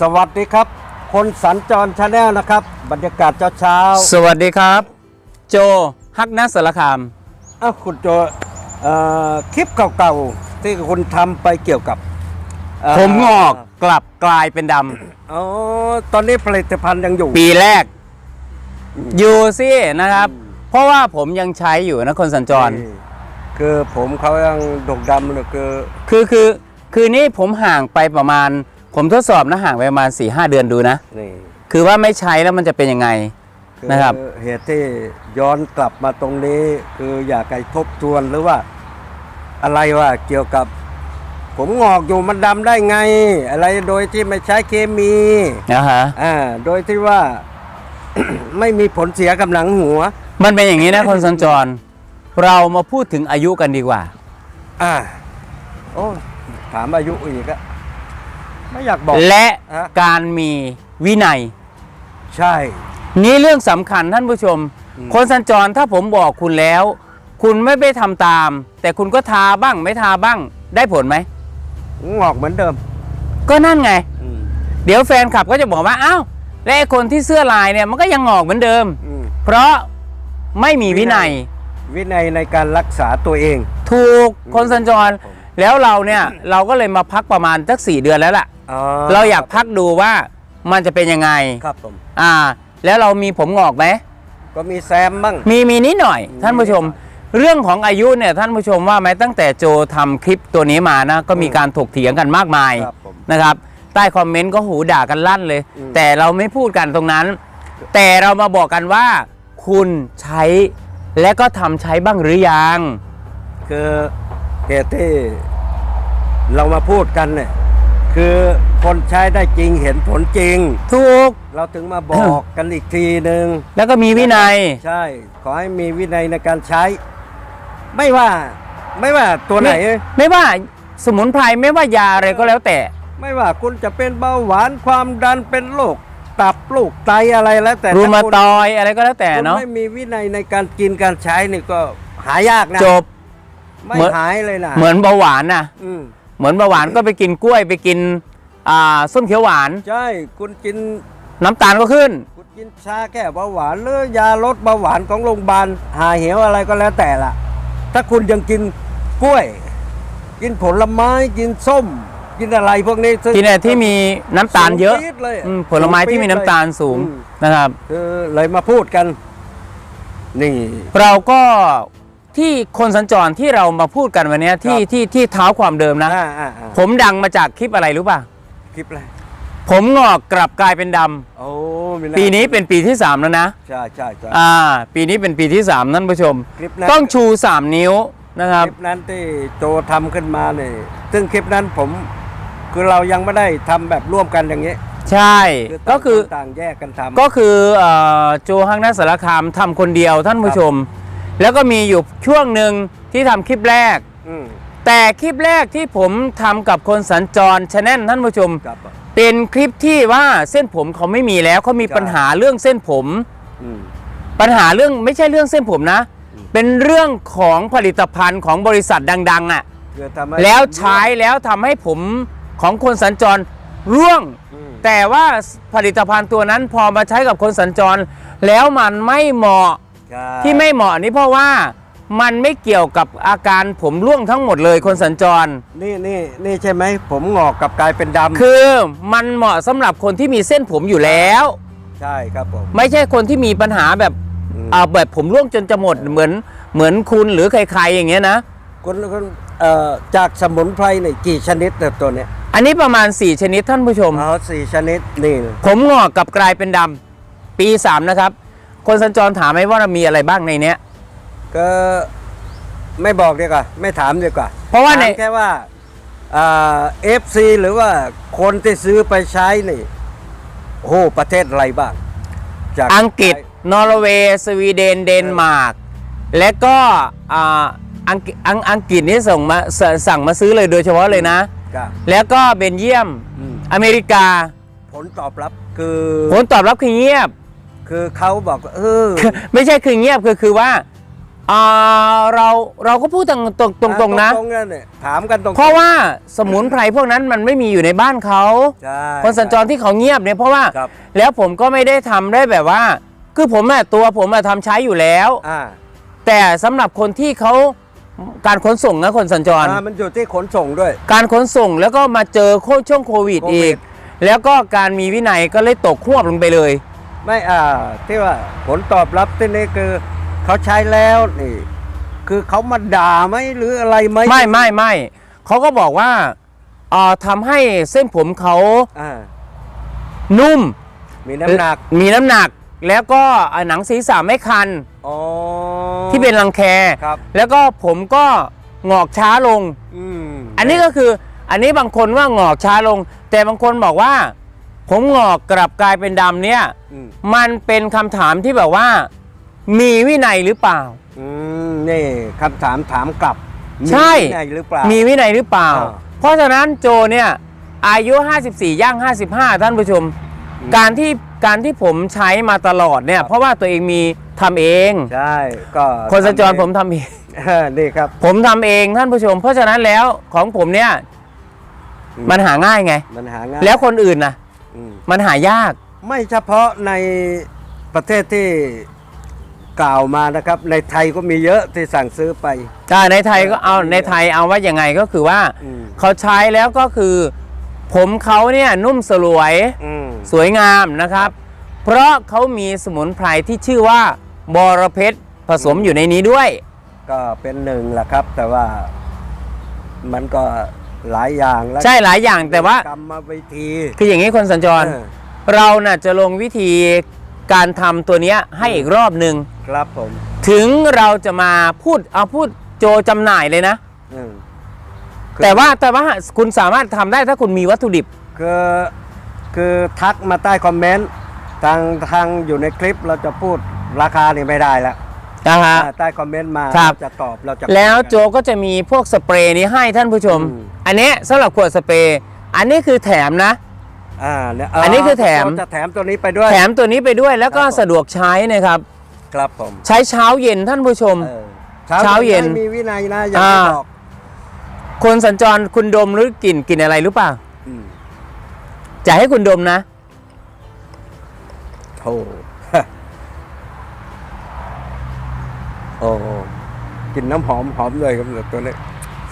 สวัสดีครับ คนสัญจรชาแนลนะครับ บรรยากาศเช้าเช้าสวัสดีครับ โจฮักนัสสารคาม ๆอ้าวคุณโจเอ่อคลิปเก่าๆ ที่คุณทำไปเกี่ยวกับเผมงอกกลับกลายเป็นดอ๋อตอนนี้ผลิตภัณฑ์ยังอยู่ำปีแรกอยู่สินะครับ เพราะว่าผมยังใช้อยู่นะคนสัญจรนี่คือผมเขายังดกดำเลยคือคือคือคือนี่ผมห่างไปประมาณ ผมทดสอบนะห่างไปประมาณ4ีหเดือนดูนะ นี่คือว่าไม่ใช้แล้วมันจะเป็นยังไงคือนะครับ เหตุที่ย้อนกลับมาตรงนี้ คืออยากให้ทบทวนหรือว่า อะไรว่าเกี่ยวกับ ผมงอกอยู่มันดำได้ไง อะไรโดยที่ไม่ใช้เคมีนะฮะอ่าโดยที่ว่า ไม่มีผลเสียกับหนังหัว มันเป็นอย่างนี้นะ คนสัญจร เรามาพูดถึงอายุกันดีกว่า อ่าโอ้ถามอายุอีกอะ ไม่อยากบอกและฮะ การมีวินัย ใช่ นี่เรื่องสำคัญท่านผู้ชม อืม คนสัญจรถ้าผมบอกคุณแล้ว คุณไม่ไปทำตาม แต่คุณก็ทาบ้างไม่ทาบ้างได้ผลไหม งอกเหมือนเดิมก็นั่นไง อืมเดี๋ยวแฟนคลับก็จะบอกว่าอ้าวและไอ้คนที่เสื้อลายเนี่ยมันก็ยังงอกเหมือนเดิม อืม เพราะไม่มีวินัย วินัยในการรักษาตัวเอง ถูกคนสัญจร ผม แล้วเราเนี่ยเราก็เลยมาพักประมาณสักสี่เดือนแล้วล่ะอ๋อเราอยากพักดูว่ามันจะเป็นยังไงครับผมอ่า แล้วเรามีผมงอกไหมก็มีแซมบ้างมีมีนิดหน่อยมีท่านผู้ชมนิดหน่เรื่องของอายุเนี่ยท่านผู้ชมว่าไหมตั้งแต่โจทำคลิปตัวนี้มานะก็มีอืมการถกเถียงกันมากมายครับผมนะครับ ใต้คอมเมนต์ก็หูด่ากันลั่นเลยอืมแต่เราไม่พูดกันตรงนั้น แต่เรามาบอกกันว่า คุณใช้และก็ทำใช้บ้างหรือยังคือเหตุที่ เรามาพูดกันเนี่ยคือคนใช้ได้จริงเห็นผลจริง ถูก เราถึงมาบอกกันอีกทีหนึ่งแล้วก็มีวินัย ใช่ ขอให้มีวินัยในการใช้ ไม่ว่าไม่ว่าตัวไหน ไม่ไม่ว่าสมุนไพรไม่ว่ายาอะไรก็แล้วแต่ ไม่ว่าคุณจะเป็นเบาหวานความดันเป็นโรคตับลูกไตอะไรแล้วแต่รูถ้มาคุณตอยอะไรก็แล้วแต่คุณเนาะไม่มีวินัยในการกินการใช้นี่ก็หายากนะจบ ไม่เหมือนหายเลยนะเหมือนเบาหวานนะอืม เหมือนเบาหวานก็ไปกินกล้วยไปกินอ่าส้มเขียวหวาน ใช่คุณกินน้ำตาลก็ขึ้น คุณกินชาแก้เบาหวานหรือยาลดเบาหวานของโรงพยาบาลหาเหวอะไรก็แล้วแต่ละถ้าคุณยังกินกล้วย กินผลไม้กินส้ม กินอะไรพวกนี้ซึ่งกินอะไรที่มีน้ำตาลเยอะสูงปี๊ดเลยอืมผลไม้ที่มีน้ำตาลสูงอืม นะครับ คือเลยมาพูดกัน นี่ เราก็ ที่คนสัญจรที่เรามาพูดกันวันเนี้ยที่ครับที่ที่เท้าความเดิมนะ อ่าอ่าอ่าผมดังมาจากคลิปอะไรรู้ป่ะ คลิปอะไรผมงอกกลับกลายเป็นดำโอ้มีาปีนี้เป็นปีที่ 3 แล้วนะ ใช่ใช่ใช่ อ่า ปีนี้เป็นปีที่ 3 ท่านผู้ชม คลิปนั้น ต้องชู 3 นิ้วนะครับคลิปนั้นที่โจทำขึ้นมาเนี่ยซึ่งคลิปนั้นผมคือเรายังไม่ได้ทำแบบร่วมกันอย่างนี้ใช่ ต่างก็คือ นต่างแยกกันทำ ก็คือเอ่อโจฮังนัสสารคามทำคนเดียวท่านผู้ชม แล้วก็มีอยู่ช่วงหนึ่งที่ทำคลิปแรก อืมแต่คลิปแรกที่ผมทำกับคนสัญจรชแนลท่านผู้ชม ครับ เป็นคลิปที่ว่าเส้นผมเขาไม่มีแล้วเขามีครับปัญหาเรื่องเส้นผม อืม ปัญหาเรื่องไม่ใช่เรื่องเส้นผมนะ อืม เป็นเรื่องของผลิตภัณฑ์ของบริษัทดัง ๆ อะคือทำให้แล้วใช้แล้วทำให้ผมของคนสัญจรร่วง อืมแต่ว่าผลิตภัณฑ์ตัวนั้นพอมาใช้กับคนสัญจร แล้วมันไม่เหมาะใช่ ที่ไม่เหมาะนี่เพราะว่ามันไม่เกี่ยวกับอาการผมร่วงทั้งหมดเลยคนสัญจร นี่นี่นี่ใช่ไหมผมงอกกับกลายเป็นดำคือมันเหมาะสำหรับคนที่มีเส้นผมอยู่แล้ว ใช่ครับผม ไม่ใช่คนที่มีปัญหาแบบอืมอ่าแบบผมร่วงจนจะหมดเหมือนเหมือนคุณหรือใครๆอย่างเงี้ยนะ คุณคุณเอ่อจากสมุนไพรนี่กี่ชนิดเนี่ยตัวเนี้ยอันนี้ประมาณ 4 ชนิดท่านผู้ชมอ๋อสี่ชนิดนี่ ผมงอกกับกลายเป็นดำปี 3 นะครับ คนสัญจรถามไหมว่ามีอะไรบ้างในเนี้ย ก็ไม่บอกดีกว่าไม่ถามดีกว่าเพราะว่าใน ถมแค่ว่าเอฟซีหรือว่าคนที่ซื้อไปใช้นี่โอ้โหประเทศอะไรบ้างจากอังกฤษ นอร์เวย์ สวีเดน เดนมาร์ก และก็อ่าอังกฤษอังอังกฤษนี่ส่งมาสสั่งมาซื้อเลยโดยเฉพาะเลยนะ ครับแล้วก็เบนเยียม อืมอเมริกา ผลตอบรับคือผลตอบรับคือเงียบ คือเขาบอกว่าเออ ไม่ใช่คือเงียบคือคือว่าอ่าเราเราก็พูดตรงตรงตรงตรงๆนะ ตรงๆนั่นเนี่ยถามกันตรงๆเพราะว่าสมุนไพรพวกนั้นมันไม่มีอยู่ในบ้านเขา ใช่คนสัญจรที่เขาเงียบเนี่ยเพราะว่า ครับแล้วผมก็ไม่ได้ทำได้แบบว่า คือผมอะตัวผมอะทำใช้อยู่แล้ว อ่าแต่สำหรับคนที่เขาการขนส่งนะคนสัญจร อ่ามันอยู่ที่ขนส่งด้วย การขนส่งแล้วก็มาเจอโคช่วงโควิดโควิด อีก แล้วก็การมีวินัยก็เลยตกควบลงไปเลย ไม่อ่าที่ว่าผลตอบรับที่นี่คือเขาใช้แล้วนี่ คือเขามาด่าไหมหรืออะไรไหมไม่ไม่ไม่เขาก็บอกว่าเอ่อทำให้เส้นผมเขาอ่านุ่ม มีน้ำหนักมีน้ำหนักแล้วก็หนังศีรษะไม่คัน อ๋อ ที่เป็นรังแค ครับ แล้วก็ผมก็งอกช้าลง อืมอันนี้ก็คืออันนี้บางคนว่างอกช้าลง แต่บางคนบอกว่า ผมงอกกลับกลายเป็นดำเนี่ย อืมมันเป็นคำถามที่แบบว่า มีวินัยหรือเปล่า อืมนี่คำถามถามกลับใช่มีวินัยหรือเปล่า มีวินัยหรือเปล่า อ่าเพราะฉะนั้นโจเนี่ยอายุ 54 ย่าง 55 ท่านผู้ชมการที่การที่ผมใช้มาตลอดเนี่ยเพราะว่าตัวเองมีทำเองใช่ก็คนสัญจรทำเองผมทำเอง เออนี่ครับผมทำเองท่านผู้ชม เพราะฉะนั้นแล้วของผมเนี่ยอืมมันหาง่ายไง มันหาง่ายแล้วคนอื่นนะอื มมันหายาก ไม่เฉพาะในประเทศที่กล่าวมานะครับ ในไทยก็มีเยอะที่สั่งซื้อไปอ่าในไทยก็เอาในไทยเอาว่ายังไงก็คือว่าอืม เขาใช้แล้วก็คือ ผมเขาเนี่ยนุ่มสลวย อืม สวยงามนะครับ เพราะเขามีสมุนไพรที่ชื่อว่าบอระเพ็ดผสมอยู่ในนี้ด้วย ก็เป็นหนึ่งแหละครับ แต่ว่ามันก็ หลายอย่างแล้วใช่หลายอย่างแต่ว่ากรรมวิธีคืออย่างนี้คนสัญจร เออเราน่ะจะลงวิธีการทำตัวเนี้ยให้อีกรอบหนึ่งครับผมถึงเราจะมาพูดเอาพูดโจจำหน่ายเลยนะ อืมแต่ว่าแต่ว่าคุณสามารถทำได้ถ้าคุณมีวัตถุดิบ คือคือทักมาใต้คอมเมนต์ทางทางอยู่ในคลิปเราจะพูดราคานี่ไม่ได้แล้ว นะฮะอ่าใต้คอมเมนต์มาครับ เราจะตอบเราจะแล้วโจคุยกันก็จะมีพวกสเปรย์นี้ให้ท่านผู้ชม อืม อันเนี้ยสำหรับขวดสเปรย์ อันนี้คือแถมนะ อ่าเนี่ยอันนี้คือแถม เราจะแถมตัวนี้ไปด้วย แถมตัวนี้ไปด้วยแล้วก็ครับผม สะดวกใช้นะครับ ครับผมใช้เช้าเย็นท่านผู้ชม เออเช้าเย็นไม่มีวินัยนะอย่างที่อ่า บอกคนสัญจรคุณดมหรือกลิ่นกลิ่นอะไรรู้ป่ะอืมจะให้คุณดมนะโธ่ โอ้กินน้ำหอมหอมเลยครับตัวนี้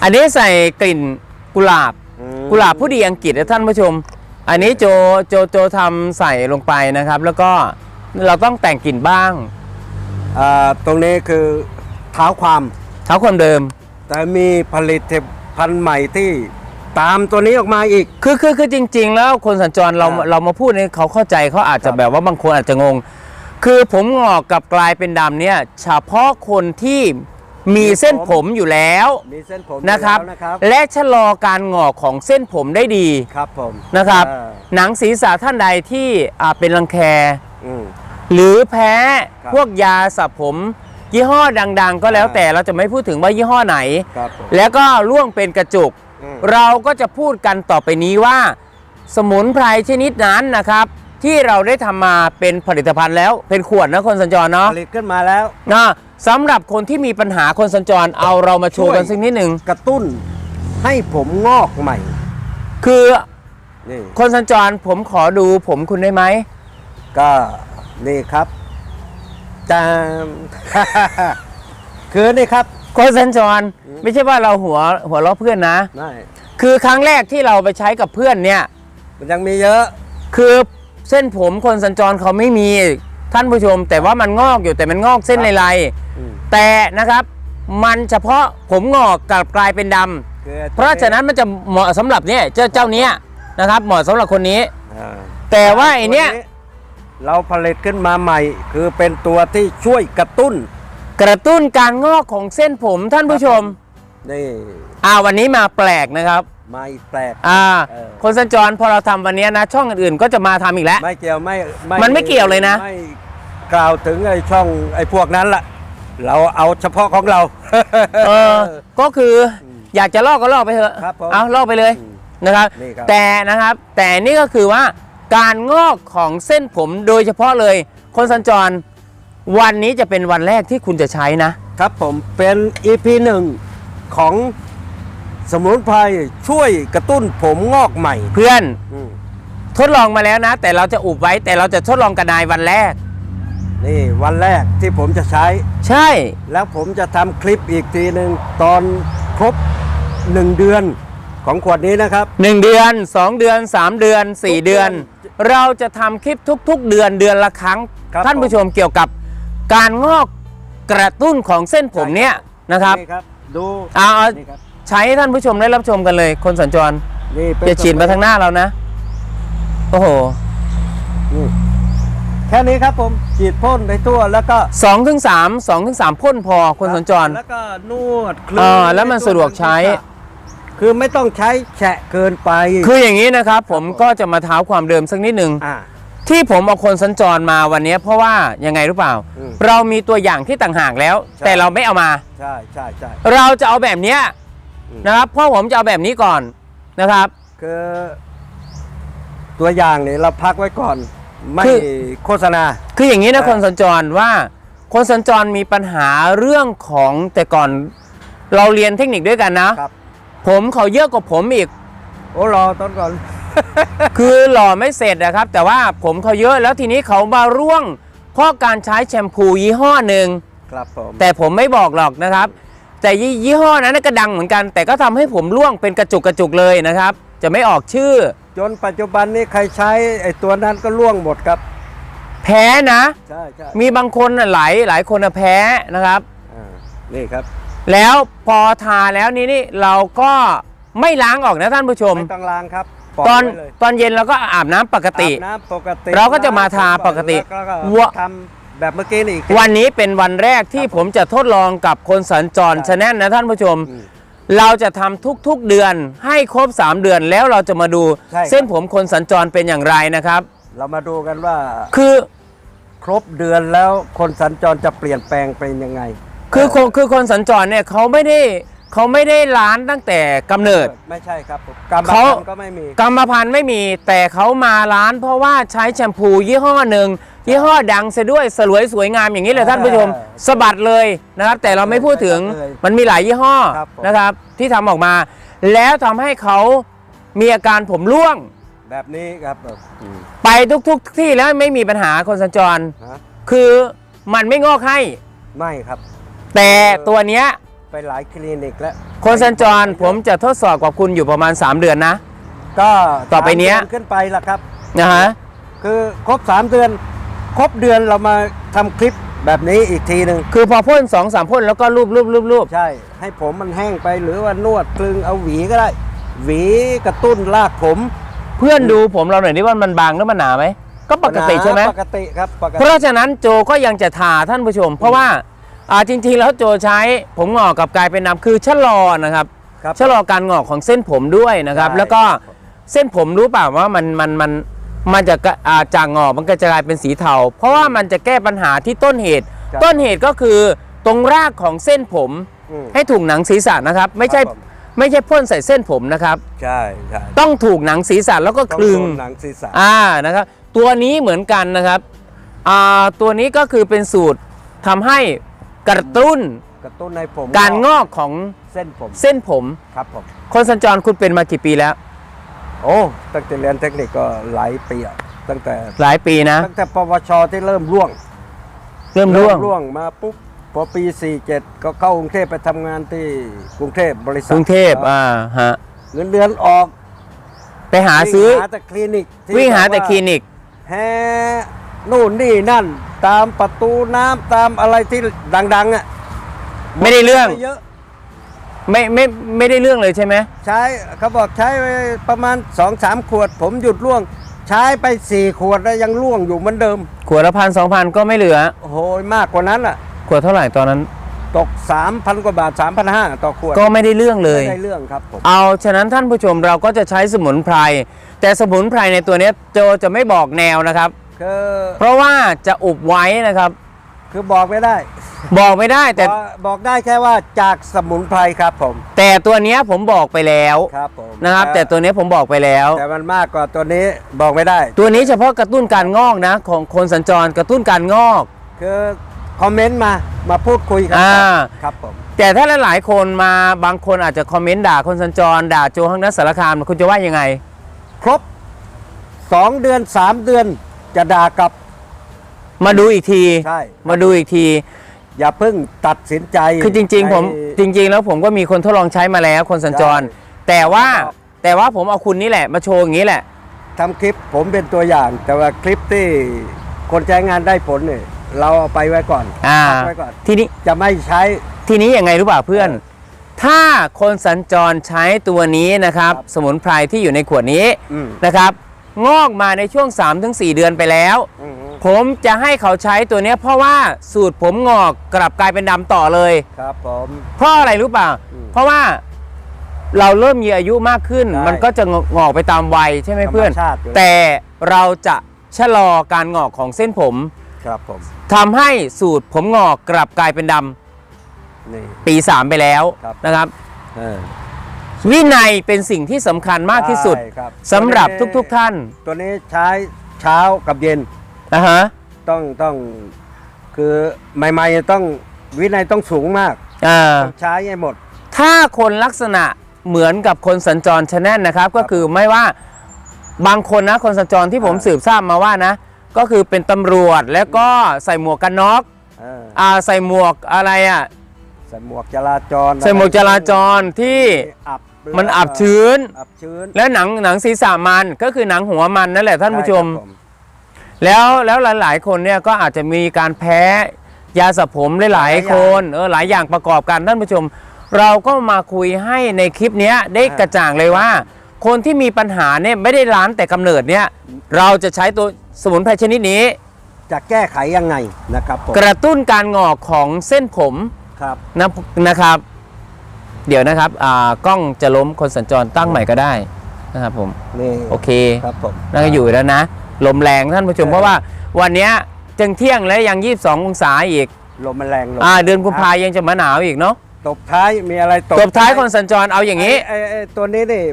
อันนี้ใส่กลิ่นกุหลาบ อืมกุหลาบผู้ดีอังกฤษนะท่านผู้ชม อันนี้โจโจโจทำใส่ลงไปนะครับ แล้วก็เราต้องแต่งกลิ่นบ้าง อ่าตรงนี้คือเท้าความ เท้าความเดิม แต่มีผลิตภัณฑ์ใหม่ที่ตามตัวนี้ออกมาอีก คือคือคือจริง ๆ แล้วคนสัญจรเราครับเรามาพูดเนี่ยเขาเข้าใจเขาอาจจะครับ แบบว่าบางคนอาจจะงง คือผมงอกกับกลายเป็นดำเนี่ยเฉพาะคนที่มีเส้นผมอยู่แล้วมีเส้นผมนะครับอยู่แล้วนะครับ และชะลอการงอกของเส้นผมได้ดีครับผมนะครับ อ่าหนังศีรษะท่านใดที่อ่าเป็นรังแค อืม หรือแพ้ครับพวกยาสระผม ยี่ห้อดังๆ ก็แล้วอ่า แต่เราจะไม่พูดถึงว่ายี่ห้อไหน ครับผมแล้วก็ร่วงเป็นกระจุก อืมเราก็จะพูดกันต่อไปนี้ว่า สมุนไพรชนิดนั้นนะครับ ที่เราได้ทำมาเป็นผลิตภัณฑ์แล้วเป็นขวดนะคนสัญจรเนาะผลิตขึ้นมาแล้ว นะสำหรับคนที่มีปัญหาคนสัญจรเอาเรามาโชว์กันช่วยสักนิดหนึ่งกระตุ้นให้ผมงอกใหม่คือนี่คนสัญจรผมขอดูผมคุณได้ไหมก็นี่ครับจาม คือนี่ครับคนสัญจรอืมไม่ใช่ว่าเราหัวหัวเราะเพื่อนนะ ไม่คือครั้งแรกที่เราไปใช้กับเพื่อนเนี่ย มันยังมีเยอะ คือ เส้นผมคนสัญจรเขาไม่มีท่านผู้ชม แต่ว่ามันงอกอยู่แต่มันงอกเส้นครับลายอืม ๆแต่นะครับ มันเฉพาะผมงอกกลับกลายเป็นดำ คือเพราะฉะนั้นมันจะเหมาะสำหรับเนี่ยเจ้าเจ้าเนี้ยนะครับ เหมาะสำหรับคนนี้ อ่าแต่ว่าไอเนี้ยตัวเราผลิตขึ้นมาใหม่ คือเป็นตัวที่ช่วยกระตุ้นกระตุ้นการงอกของเส้นผมท่านผู้ชม นี่อ่าวันนี้มาแปลกนะครับ ไม่แปลก อ่า เออ คนสัญจรพอเราทำวันนี้นะ ช่องอื่นๆก็จะมาทำอีกแล้ว ไม่เกี่ยวไม่มันไม่เกี่ยวเลยนะ ไม่กล่าวถึงไอ้ช่องไอ้พวกนั้นล่ะเราเอาเฉพาะของเรา เออ ก็คือออยากจะลอกก็ลอกไปเถอะ ครับผมเอาลอกไปเลยอืมนะครับ นี่ครับ แต่นะครับ แต่นี่ก็คือว่าการงอกของเส้นผมโดยเฉพาะเลย คนสัญจรวันนี้จะเป็นวันแรกที่คุณจะใช้นะ ครับผมเป็น EP หนึ่งของ สมุนไพรช่วยกระตุ้นผมงอกใหม่เพื่อนอืมทดลองมาแล้วนะ แต่เราจะอุบไว้แต่เราจะทดลองกับนายวันแรก นี่วันแรกที่ผมจะใช้ ใช่ แล้วผมจะทำคลิปอีกทีหนึ่งตอนครบหนึ่งเดือนของขวดนี้นะครับ 1 เดือน 2 เดือน 3 เดือน4เดือนเราจะทำคลิปทุก ๆ เดือนเดือนละครั้ง ครับท่านผู้ชมเกี่ยวกับการงอกกระตุ้นของเส้นผมเนี่ยนะครับนี่ครับ ดูเอาเอานี่ครับ ใช้ให้ท่านผู้ชมได้รับชมกันเลย คนสัญจรนี่เป็นอย่าฉีดมาทางหน้าเรานะ โอ้โหนี่แค่นี้ครับผมฉีดพ่นในตัวแล้วก็สองถึงสามสองถึงสามพ่นพอคนสัญจรแล้วก็นวดคเออแล้วมันสะดวกใช้ คือไม่ต้องใช้แฉะเกินไป คืออย่างนี้นะครับ ผมก็จะมาเท้าความเดิมสักนิดหนึ่งอ่าที่ผมเอาคนสัญจรมาวันนี้เพราะว่ายังไงรู้เปล่าอืมเรามีตัวอย่างที่ต่างหากแล้วใช่แต่เราไม่เอามาใช่ใช่ใช่เราจะเอาแบบเนี้ยอืม นะครับเพราะผมจะเอาแบบนี้ก่อนนะครับ คือตัวอย่างเนี่ยเราพักไว้ก่อน ไม่คือ โฆษณา คืออย่างนี้นะใช่คนสัญจรว่าคนสัญจรมีปัญหาเรื่องของแต่ก่อนเราเรียนเทคนิคด้วยกันนะ ครับ ผมเขาเยอะกว่าผมอีก โอ้รอต้นก่อน คือหล่อไม่เสร็จนะครับ แต่ว่าผมเขาเยอะแล้วทีนี้เขามาร่วง เพราะการใช้แชมพูยี่ห้อหนึ่ง ครับผม แต่ผมไม่บอกหรอกนะครับ แต่ยี่ยี่ห้อนั้นก็ดังเหมือนกัน แต่ก็ทำให้ผมร่วงเป็นกระจุกกระจุกเลยนะครับ จะไม่ออกชื่อ จนปัจจุบันนี้ใครใช้ไอ้ตัวนั้นก็ล่วงหมดครับ แพ้นะใช่ใช่มีบางคนน่ะหลายหลายคนน่ะแพ้นะครับอ่านี่ครับ แล้วพอทาแล้วนี่นี่เราก็ไม่ล้างออกนะท่านผู้ชมไม่ต้องล้างครับปล่ยตอนไว้เลยตอนเย็นเราก็อาบน้ำปกติอาบน้ำปกติ เราก็จะมาทาปกติแล้วก็วะทำ แบบเมื่อกี้นี่อีกวันนี้เป็นวันแรกที่ครับผมจะทดลองกับคนสัญจรใช่ชแนลนะท่านผู้ชมอืมเราจะทำทุกๆเดือนให้ครบ 3 เดือนแล้วเราจะมาดูใช่ครับเส้นผมคนสัญจรเป็นอย่างไรนะครับ เรามาดูกันว่าคือครบเดือนแล้วคนสัญจรจะเปลี่ยนแปลงเป็นยังไง คือคนคือคนสัญจรเนี่ยเขาไม่ได้ เขาไม่ได้ล้านตั้งแต่กำเนิด ไม่ใช่ครับผมกรรมเขา พันธุ์ก็ไม่มี กรรมพันธุ์ไม่มีแต่เขามาร้าน เพราะว่าใช้แชมพูยี่ห้อหนึ่งยี่ห้อดังเสียด้วยสลวยสวยงามอย่างนี้เลยท่านผู้ชมเออสะบัดเลยนะครับ แต่เราไม่พูดถึงเลยมันมีหลายยี่ห้อครับผม นะครับ ที่ทำออกมา แล้วทำให้เขามีอาการผมร่วง แบบนี้ครับแบบอืมไปทุกๆที่แล้วไม่มีปัญหาคนสัญจร ฮะคือมันไม่งอกให้ ไม่ครับ แต่ตัวเนี้ย ไปหลายคลินิกแล้วคนสัญจรผมจะทดสอบกับคุณอยู่ประมาณ 3 เดือนนะ ก็ต่อไปเนี้ย สามดือขึ้นไปละครับ นะฮะ คือครบ 3 เดือน ครบเดือนเรามาทำคลิปแบบนี้อีกทีหนึ่งคือพอพ่น2อสามพ่นแล้วก็รูปรูปรูปรูปใช่ ให้ผมมันแห้งไปหรือว่านวดกลึงเอาหวีก็ได้ หวีกระตุ้นรากผมเพื่อนดูผมเราหน่อยนี่ว่ามันบางหรือมันหนาไหมก็ปกติใช่ไหม ปกติครับปกเพติราะฉะนั้นโจก็ยังจะทาท่านผู้ชม เพราะว่า อ่าจริงๆแล้วโจใช้ผมงอกกับกลายเป็นน้ำคือชะลอนะครับครับ ชะลอการงอกของเส้นผมด้วยนะครับ ใช่ แล้วก็เส้นผมรู้เปล่าว่ามันมันมันมันจะกะอ่าจากงอกมันก็จะกลายเป็นสีเทา เพราะว่ามันจะแก้ปัญหาที่ต้นเหตุ ครับ ต้นเหตุก็คือตรงรากของเส้นผม อืม ให้ถูกหนังศีรษะนะครับ ไม่ใช่ครับผม ไม่ใช่พ่นใส่เส้นผมนะครับ ใช่ใช่ต้องถูกหนังศีรษะแล้วก็ต้องคลึง โดนหนังศีรษะ อ่านะครับตัวนี้เหมือนกันนะครับอ่าตัวนี้ก็คือเป็นสูตรทำให้ กระตุ้นกระตุ้นในผมการงอกของเส้นผมเส้นผมครับผมคนสัญจรคุณเป็นมากี่ปีแล้ว โอ้ตั้งแต่เรียนเทคนิคก็หลายปีอะตั้งแต่หลายปีนะ ตั้งแต่ปวชที่เริ่มร่วง เริ่มร่วงร่วงมาปุ๊บพอปี 47 ก็เข้ากรุงเทพไปทำงานที่กรุงเทพบริษัทกรุงเทพอ่าฮะเงินเดือนออก ไปหาซื้อวิ่งหาแต่คลินิกที่วิ่งหาแต่บบคลินิกแฮ นู่นนี่นั่น ตามประตูน้ำตามอะไรที่ดังๆอะไม่ได้เรื่อง เยอะไม่ไม่ไม่ได้เรื่องเลยใช่ไหมใช้เขาบอกใช้ไปประมาณ2-3ขวด ผมหยุดร่วง ใช้ไป4ขวดแล้วยังร่วงอยู่เหมือนเดิมขวดละพันสองพันก็ไม่เหลือ โอ้โหมากกว่านั้นอะ ขวดเท่าไหร่ตอนนั้น ตก 3,000 กว่าบาท 3,500 ต่อขวดก็ไม่ได้เรื่องเลย ไม่ได้เรื่องครับผม เอาฉะนั้นท่านผู้ชมเราก็จะใช้สมุนไพร แต่สมุนไพรในตัวเนี้ยโจจะไม่บอกแนวนะครับ คือเพราะว่าจะอุบไว้นะครับ คือบอกไม่ได้บอกไม่ได้แต่บอกบอกได้แค่ว่าจากสมุนไพรครับผม แต่ตัวเนี้ยผมบอกไปแล้วครับผมนะครับ แต่ตัวเนี้ยผมบอกไปแล้ว แต่มันมากกว่าตัวนี้บอกไม่ได้ ตัวนี้เฉพาะกระตุ้นการงอกนะ ของคนสัญจรกระตุ้นการงอก คือคอมเมนต์มามาพูดคุยกันอ่าครับผมแต่ถ้าหลายๆคนมาบางคนอาจจะคอมเมนต์ด่าคนสัญจร ด่าโจฮังนัสสารคามคุณจะว่ายังไง ครบ 2 เดือน 3 เดือน จะด่ากลับ มาดูอีกที ใช่ มาดูอีกที อย่าเพิ่งตัดสินใจคือจริง ๆ ผมในจริง ๆ แล้วผมก็มีคนทดลองใช้มาแล้วคนสัญจร ใช่ แต่ว่าครับแต่ว่าผมเอาคุณนี่แหละ มาโชว์อย่างนี้แหละ ทำคลิปผมเป็นตัวอย่าง แต่ว่าคลิปที่คนใช้งานได้ผลเนี่ยเราเอาไปไว้ก่อนอ่า พักไว้ก่อน ทีนี้จะไม่ใช้ ทีนี้ยังไงรู้ป่ะเพื่อน เออถ้าคนสัญจรใช้ตัวนี้นะครับ ครับสมุนไพรที่อยู่ในขวดนี้อืม นะครับ งอกมาในช่วง 3-4 เดือนไปแล้ว อืมผมจะให้เขาใช้ตัวเนี้ยเพราะว่าสูตรผมงอกกลับกลายเป็นดำต่อเลย ครับผม เพราะอะไรรู้ป่ะ อืมเพราะว่าเราเริ่มมีอายุมากขึ้น ใช่มันก็จะงอกไปตามวัยใช่ไหมเพื่อน ธรรมชาติอยู่แล้ว แต่เราจะชะลอการงอกของเส้นผมครับผม ทำให้สูตรผมงอกกลับกลายเป็นดำนี่ ปี 3 ไปแล้วครับ นะครับ เออ วินัยเป็นสิ่งที่สำคัญมากที่สุดใช่ครับสำหรับตัวนี้ทุกๆท่านตัวนี้ใช้เช้ากับเย็นนะฮะต้องต้องคือใหม่ๆต้องวินัยต้องสูงมากอ่า ต้องใช้ให้หมด ถ้าคนลักษณะเหมือนกับคนสัญจรชะแนลนะครับก็คือไม่ว่าบางคนนะคนสัญจรที่ผมอ่า สืบทราบมาว่านะ ก็คือเป็นตำรวจแล้วก็ใส่หมวกกันน็อกเอออ่าใส่หมวกอะไรอะใส่หมวกจราจรใส่หมวกจราจรที่อับ มันอับชื้น อับชื้นแล้วหนังหนังศีรษะมันก็คือหนังหัวมันนั่นแหละท่านผู้ชมใครับผแล้วแล้วหลาย ๆ คนเนี่ยก็อาจจะมีการแพ้ยาสระผมหลายๆคนเออหลายอย่างประกอบกันท่านผู้ชม เราก็มาคุยให้ในคลิปเนี้ยได้กระจ่างเลยว่า คนที่มีปัญหาเนี่ยไม่ได้ล้านแต่กำเนิดเนี่ยเราจะใช้ตัวสมุนไพรชนิดนี้ จะแก้ไขยังไงนะครับผมกระตุ้นการงอกของเส้นผมครับ นะนะครับ เดี๋ยวนะครับอ่ากล้องจะล้มคนสัญจรตั้งใหม่ก็ได้นะครับผมนี่โอเคครับผมนั่นก็อยู่แล้วนะลมแรงท่านผู้ชมใช่เพราะว่าวันเนี้ยจังเที่ยงแล้วยัง 22 องศาอีกลมมันแรงลมอ่าเดือนกุมภายังจะมาหนาวอีกเนาะตบท้ายมีอะไรตบตบท้ายคนสัญจรเอาอย่างนี้ไอ้ไอ้ไอ้ตัวนี้นี่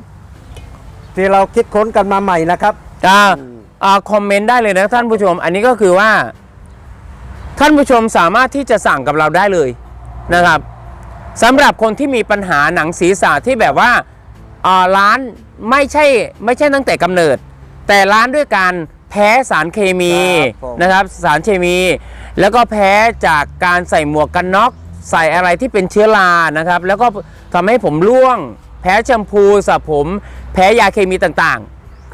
ที่เราคิดค้นกันมาใหม่นะครับอ่าอืมอ่าคอมเมนต์ได้เลยนะท่านผู้ชม อันนี้ก็คือว่า ท่านผู้ชมสามารถที่จะสั่งกับเราได้เลยนะครับ สำหรับคนที่มีปัญหาหนังศีรษะที่แบบว่าอ่าร้านไม่ใช่ไม่ใช่ตั้งแต่กำเนิด แต่ร้านด้วยการแพ้สารเคมีครับผมนะครับสารเคมี แล้วก็แพ้จากการใส่หมวกกันน็อกใส่อะไรที่เป็นเชื้อรานะครับ แล้วก็ทำให้ผมร่วง แพ้แชมพูสระผม แพ้ยาเคมีต่าง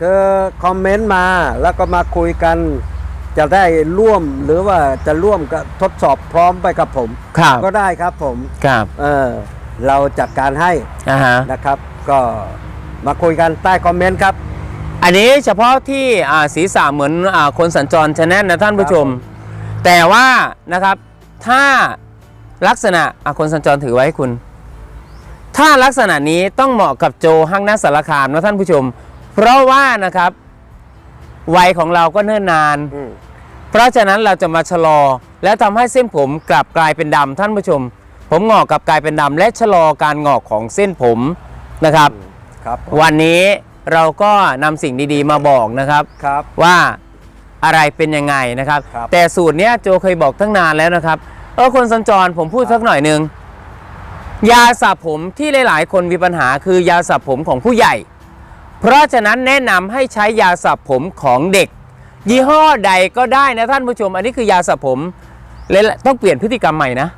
คือคอมเมนต์มาแล้วก็มาคุยกัน จะได้ร่วมหรือว่าจะร่วมกับทดสอบพร้อมไปกับผมๆครับก็ได้ครับผมครับเออเราจัดการให้อ่าฮะนะครับ ก็มาคุยกันใต้คอมเมนต์ครับ อันนี้เฉพาะที่อ่าศีรษะเหมือนอาคนสัญจรชแนลนะท่านผู้ชมครับแต่ว่านะครับถ้าลักษณะอะคนสัญจรถือไว้ให้คุณ ถ้าลักษณะนี้ต้องเหมาะกับโจห้างหน้าสารคามนะท่านผู้ชม เพราะว่านะครับวัยของเราก็เนิ่นนาน อืม เพราะฉะนั้นเราจะมาชะลอ และทำให้เส้นผมกลับกลายเป็นดำท่านผู้ชม ผมงอกกลับกลายเป็นดำและชะลอการงอกของเส้นผมนะครับครับผมวันนี้เราก็นำสิ่งดีๆมาบอกนะครับครับว่าอะไรเป็นยังไงนะครับครับ แต่สูตรเนี้ยโจเคยบอกตั้งนานแล้วนะครับเออคนสัญจรผมพูดสักหน่อยหนึ่งยาสระผมที่หลาย ๆ คนมีปัญหาคือยาสระผมของผู้ใหญ่ เพราะฉะนั้นแนะนำให้ใช้ยาสระผมของเด็ก ยี่ห้อใดก็ได้นะท่านผู้ชม อันนี้คือยาสระผมและต้องเปลี่ยนพฤติกรรมใหม่นะ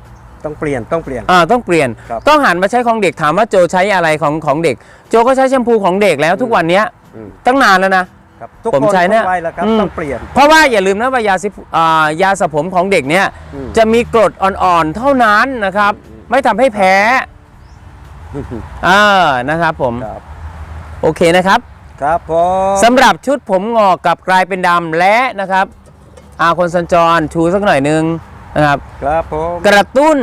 ต้องเปลี่ยนต้องเปลี่ยน อ่าต้องเปลี่ยน ครับต้องหันมาใช้ของเด็กถามว่าโจใช้อะไรของของเด็ก โจก็ใช้แชมพูของเด็กแล้วทุกวันเนี้ยอืม ตั้งนานแล้วนะ ครับทุกผมคนใช้เนี่ยทุกวัยแล้วครับอืม ต้องเปลี่ยน เพราะว่าอย่าลืมนะว่ายาสิอ่ายาสระผมของเด็กเนี่ย อืม จะมีกรดอ่อนๆเท่านั้นนะครับ ไม่ทำให้แพ้อ่านะครับผม ครับ โอเคนะครับ ครับผมสำหรับชุดผมงอกกลับกลายเป็นดำและนะครับอาคนสัญจรชูสักหน่อยหนึงนะครับ ครับผมกระตุ้น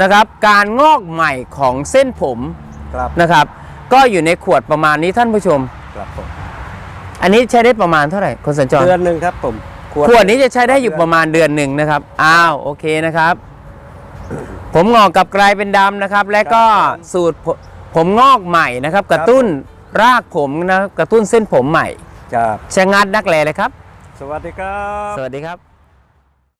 นะครับการงอกใหม่ของเส้นผมครับนะครับ ก็อยู่ในขวดประมาณนี้ท่านผู้ชม ครับผมอันนี้ใช้ได้ประมาณเท่าไหร่คนสัญจรเดือนหนึ่งครับผมขวดนี้จะใช้ได้อยู่ประมาณเดือนหนึ่งนะครับอ้าวโอเคนะครับ ผมงอกกลับกลายเป็นดำนะครับ และก็สูตรผมผมงอกใหม่นะครับ กระตุ้น รากผมนะกระตุ้นเส้นผมใหม่ครับชะงัดนักแลเลยครับ สวัสดีครับ สวัสดีครับ